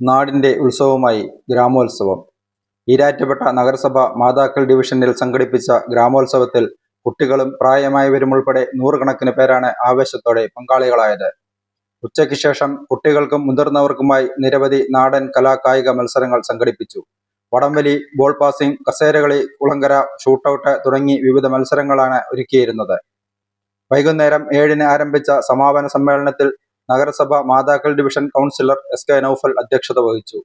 നാടിന്റെ ഉത്സവമായി ഗ്രാമോത്സവം. ഈരാറ്റുപേട്ട നഗരസഭ മാതാക്കൾ ഡിവിഷനിൽ സംഘടിപ്പിച്ച ഗ്രാമോത്സവത്തിൽ കുട്ടികളും പ്രായമായവരും ഉൾപ്പെടെ നൂറുകണക്കിന് പേരാണ് ആവേശത്തോടെ പങ്കാളികളായത്. ഉച്ചയ്ക്ക് ശേഷം കുട്ടികൾക്കും മുതിർന്നവർക്കുമായി നിരവധി നാടൻ കലാകായിക മത്സരങ്ങൾ സംഘടിപ്പിച്ചു. വടംവലി ബോൾ പാസിംഗ് കസേരകളി കുളങ്കര ഷൂട്ടൌട്ട് തുടങ്ങി വിവിധ മത്സരങ്ങളാണ് ഒരുക്കിയിരുന്നത്. വൈകുന്നേരം ഏഴിന് ആരംഭിച്ച സമാപന സമ്മേളനത്തിൽ നഗരസഭ മാതാക്കൾ division councillor S K Noufal അധ്യക്ഷത വഹിച്ചു.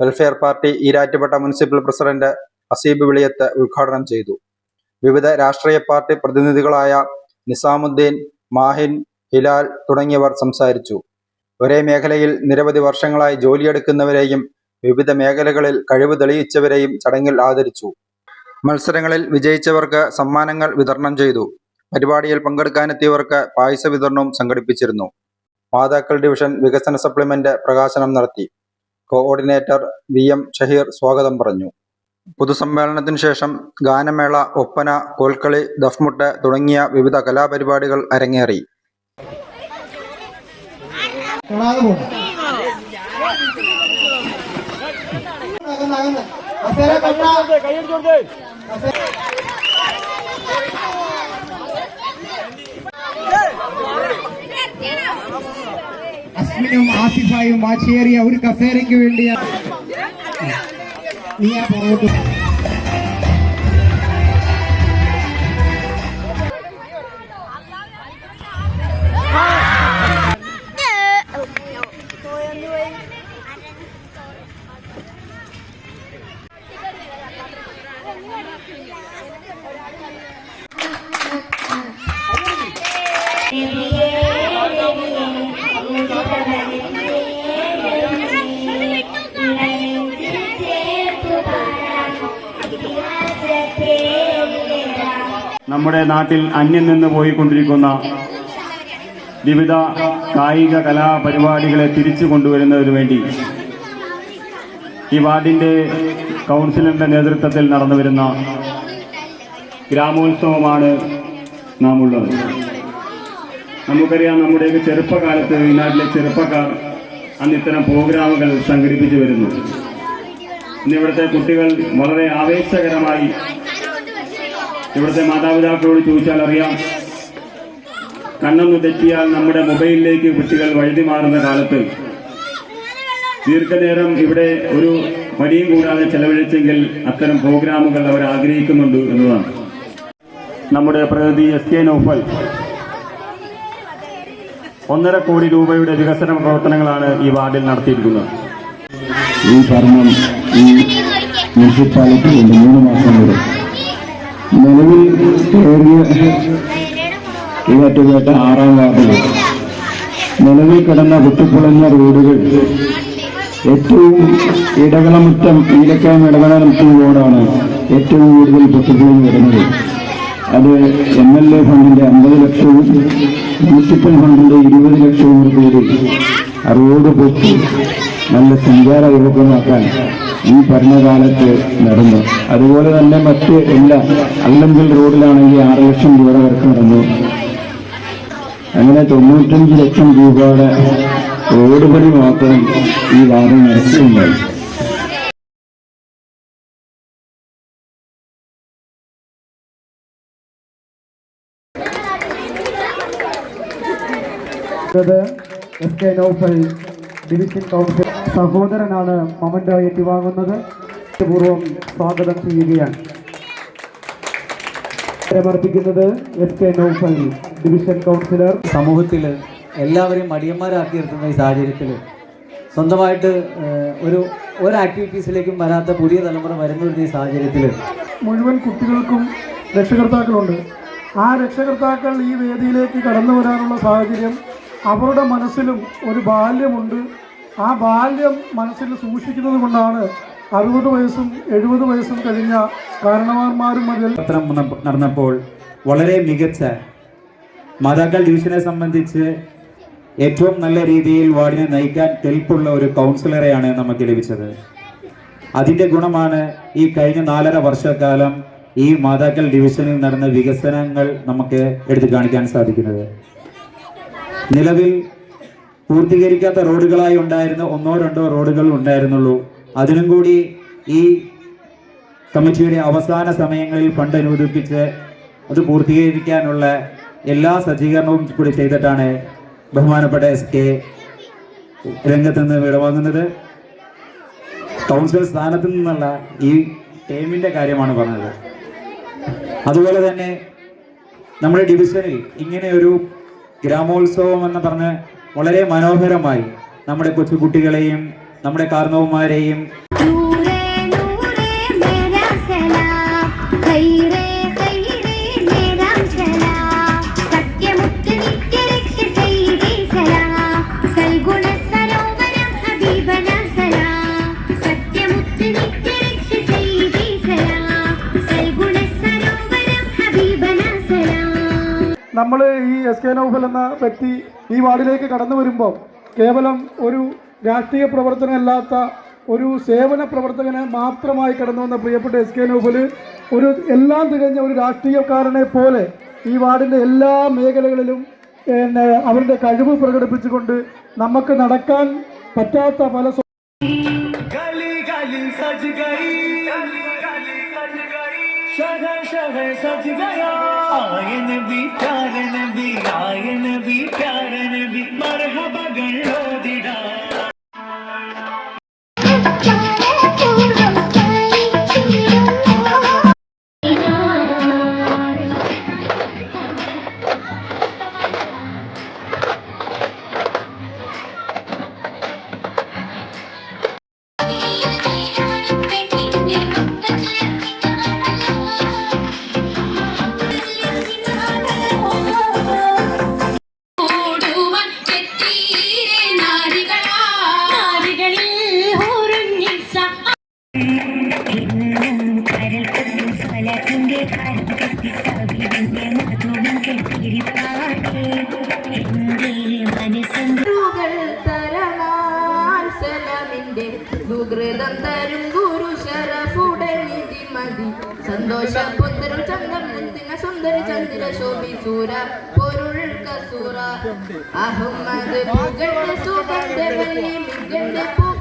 Welfare party Erattupetta municipal president Aseeb Viliyath ഉദ്ഘാടനം ചെയ്തു. വിവിധ രാഷ്ട്രീയ പാർട്ടി പ്രതിനിധികളായ നിസാമുദ്ദീൻ മാഹിൻ ഹിലാൽ തുടങ്ങിയവർ സംസാരിച്ചു. ഒരേ മേഖലയിൽ നിരവധി വർഷങ്ങളായി ജോലിയെടുക്കുന്നവരെയും വിവിധ മേഖലകളിൽ കഴിവ് തെളിയിച്ചവരെയും ചടങ്ങിൽ ആദരിച്ചു. മത്സരങ്ങളിൽ വിജയിച്ചവർക്ക് സമ്മാനങ്ങൾ വിതരണം ചെയ്തു. പരിപാടിയിൽ പങ്കെടുക്കാനെത്തിയവർക്ക് പായസ വിതരണവും സംഘടിപ്പിച്ചിരുന്നു. മാതാക്കൾ ഡിവിഷൻ വികസന സപ്ലിമെന്റ് പ്രകാശനം നടത്തി. കോർഡിനേറ്റർ വി എം ഷഹീർ സ്വാഗതം പറഞ്ഞു. പൊതുസമ്മേളനത്തിനു ശേഷം ഗാനമേള ഒപ്പന കോൽക്കളി ദഫ്മുട്ട് തുടങ്ങിയ വിവിധ കലാപരിപാടികൾ അരങ്ങേറി. അസ്മിനും ആസിഫായും വാച്ചേറിയ ഒരു കസേരയ്ക്ക് വേണ്ടിയാണ് നീ ആ പുറകോട്ട് നമ്മുടെ നാട്ടിൽ അന്യം നിന്ന് പോയിക്കൊണ്ടിരിക്കുന്ന വിവിധ കായിക കലാപരിപാടികളെ തിരിച്ചു കൊണ്ടുവരുന്നതിനു വേണ്ടി ഈ വാർഡിന്റെ കൗൺസിലറിന്റെ നേതൃത്വത്തിൽ നടന്നു വരുന്ന ഗ്രാമോത്സവമാണ് നാം ഉള്ളത് നമുക്കറിയാം നമ്മുടെയൊക്കെ ചെറുപ്പകാലത്ത് ഈ നാട്ടിലെ ചെറുപ്പക്കാർ അന്ന് ഇത്തരം പ്രോഗ്രാമുകൾ സംഘടിപ്പിച്ചു വരുന്നു. ഇന്നിവിടുത്തെ കുട്ടികൾ വളരെ ആവേശകരമായി ഇവിടുത്തെ മാതാപിതാക്കളോട് ചോദിച്ചാൽ അറിയാം. കണ്ണൊന്ന് തെറ്റിയാൽ നമ്മുടെ മൊബൈലിലേക്ക് കുട്ടികൾ വഴുതി മാറുന്ന കാലത്ത് ദീർഘനേരം ഇവിടെ ഒരു പണിയും കൂടാതെ ചെലവഴിച്ചെങ്കിൽ അത്തരം പ്രോഗ്രാമുകൾ അവർ ആഗ്രഹിക്കുന്നുണ്ട് എന്നതാണ്. നമ്മുടെ പ്രതിനിധി എസ് കെ നൌഫൽ ഒന്നര കോടി രൂപയുടെ വികസന പ്രവർത്തനങ്ങളാണ് ഈ വാർഡിൽ നടത്തിയിരിക്കുന്നത്. ഈ ഭരണം ഈ മുനിസിപ്പാലിറ്റി മൂന്ന് മാസം വരെ നിലവിൽ കയറിയ ഈരാറ്റുപേട്ട ആറാം വാർഡിൽ നിലവിൽ കിടന്ന കുട്ടിപ്പൊളഞ്ഞ റോഡുകൾ ഏറ്റവും ഇടകളമുറ്റം ഈലക്കായം ഇടകളമുറ്റം റോഡാണ് ഏറ്റവും കൂടുതൽ പൊട്ടിപ്പൊളിഞ്ഞ് വരുന്നത് അത് എം എൽ എ ഫണ്ടിന്റെ അമ്പത് ലക്ഷവും മുനിസിപ്പൽ ഫണ്ടിന്റെ ഇരുപത് ലക്ഷവും കൂടി റോഡ് പൊട്ടി നല്ല സഞ്ചാര യോഗ്യമാക്കാൻ ഈ ഭരണകാലത്ത് നടന്നു. അതുപോലെ തന്നെ മറ്റ് എല്ലാ അല്ലെങ്കിൽ റോഡിലാണെങ്കിൽ ആറ് ലക്ഷം രൂപ വർക്ക് നടന്നു. അങ്ങനെ തൊണ്ണൂറ്റഞ്ച് ലക്ഷം രൂപയുടെ റോഡ് പണി മാത്രം ഈ വാദം നടത്തിയിട്ടുണ്ടായി S K Noufal division council സഹോദരനാണ് മൊമന്റോ ഏറ്റുവാങ്ങുന്നത്. പൂർവം സ്വാഗതം ചെയ്യുകയാണ്. സമർപ്പിക്കുന്നത് S K Noufal division councillor സമൂഹത്തിൽ എല്ലാവരെയും മടിയന്മാരാക്കി നിർത്തുന്ന ഈ സാഹചര്യത്തിൽ സ്വന്തമായിട്ട് ഒരു ഒരു ആക്ടിവിറ്റീസിലേക്കും വരാത്ത പുതിയ തലമുറ വരുന്ന ഒരു ഈ സാഹചര്യത്തിൽ മുഴുവൻ കുട്ടികൾക്കും രക്ഷകർത്താക്കളുണ്ട്. ആ രക്ഷകർത്താക്കൾ ഈ വേദിയിലേക്ക് കടന്നു വരാനുള്ള സാഹചര്യം അവരുടെ മനസ്സിലും ഒരു ബാല്യമുണ്ട്. ആ ബാല്യം മനസ്സിൽ സൂക്ഷിക്കുന്നത് കൊണ്ടാണ് അറുപത് വയസ്സും എഴുപത് വയസ്സും കഴിഞ്ഞ കാരണവാന്മാരും മുതൽ പത്രം നടന്നപ്പോൾ വളരെ മികച്ച മാതാക്കൾ ഡിവിഷനെ സംബന്ധിച്ച് ഏറ്റവും നല്ല രീതിയിൽ വാർഡിനെ നയിക്കാൻ കെൽപ്പുള്ള ഒരു കൗൺസിലറെയാണ് നമുക്ക് ലഭിച്ചത്. അതിന്റെ ഗുണമാണ് ഈ കഴിഞ്ഞ നാലര വർഷക്കാലം ഈ മാതാക്കൾ ഡിവിഷനിൽ നടന്ന വികസനങ്ങൾ നമുക്ക് എടുത്തു കാണിക്കാൻ സാധിക്കുന്നത്. നിലവിൽ പൂർത്തീകരിക്കാത്ത റോഡുകളായി ഉണ്ടായിരുന്ന ഒന്നോ രണ്ടോ റോഡുകൾ ഉണ്ടായിരുന്നുള്ളൂ. അതിനും കൂടി ഈ കമ്മിറ്റിയുടെ അവസാന സമയങ്ങളിൽ ഫണ്ട് അനുവദിപ്പിച്ച് അത് പൂർത്തീകരിക്കാനുള്ള എല്ലാ സജ്ജീകരണവും കൂടി ചെയ്തിട്ടാണ് ബഹുമാനപ്പെട്ട എസ് കെ രംഗത്ത് നിന്ന് വിടവാങ്ങുന്നത് കൗൺസിലർ സ്ഥാനത്ത് നിന്നുള്ള ഈ ടീമിന്റെ കാര്യമാണ് പറഞ്ഞത്. അതുപോലെ തന്നെ നമ്മുടെ ഡിവിഷനിൽ ഇങ്ങനെ ഒരു ഗ്രാമോത്സവം എന്ന് പറഞ്ഞ് വളരെ മനോഹരമായി നമ്മുടെ കൊച്ചു കുട്ടികളെയും നമ്മുടെ കാർന്നവന്മാരെയും നമ്മൾ ഈ എസ് കെ നൗഫൽ എന്ന വ്യക്തി ഈ വാർഡിലേക്ക് കടന്നു വരുമ്പോൾ കേവലം ഒരു രാഷ്ട്രീയ പ്രവർത്തനമല്ലാത്ത ഒരു സേവന പ്രവർത്തകനെ മാത്രമായി കടന്നു വന്ന പ്രിയപ്പെട്ട എസ് കെ നൗഫൽ ഒരു എല്ലാം തികഞ്ഞ ഒരു രാഷ്ട്രീയക്കാരനെ പോലെ ഈ വാർഡിന്റെ എല്ലാ മേഖലകളിലും പിന്നെ അവരുടെ കഴിവ് പ്രകടിപ്പിച്ചുകൊണ്ട് നമുക്ക് നടക്കാൻ പറ്റാത്ത പല गली गली सज गई शहर शहर सज गया आयन भी प्यारन भी आयन भी प्यारन भी मरहबा गणो സുഹൃതം തരും ഗുരു ശരഫുടനിധി മതി സന്തോഷ പുത്തരു ചന്തം നിന്തിങ്ങ സുന്ദര ചന്ദ്ര ശോഭി സൂര പൊരുൾ കസൂറ അഹമ്മദ് പുകണ്ട സുഗന്ധ മികണ്ട പുകണ്ട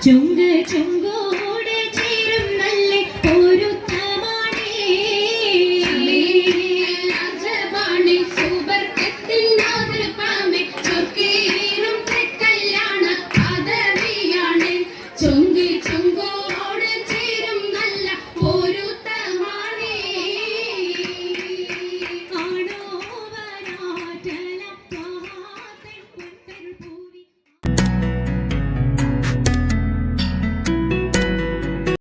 정글 정글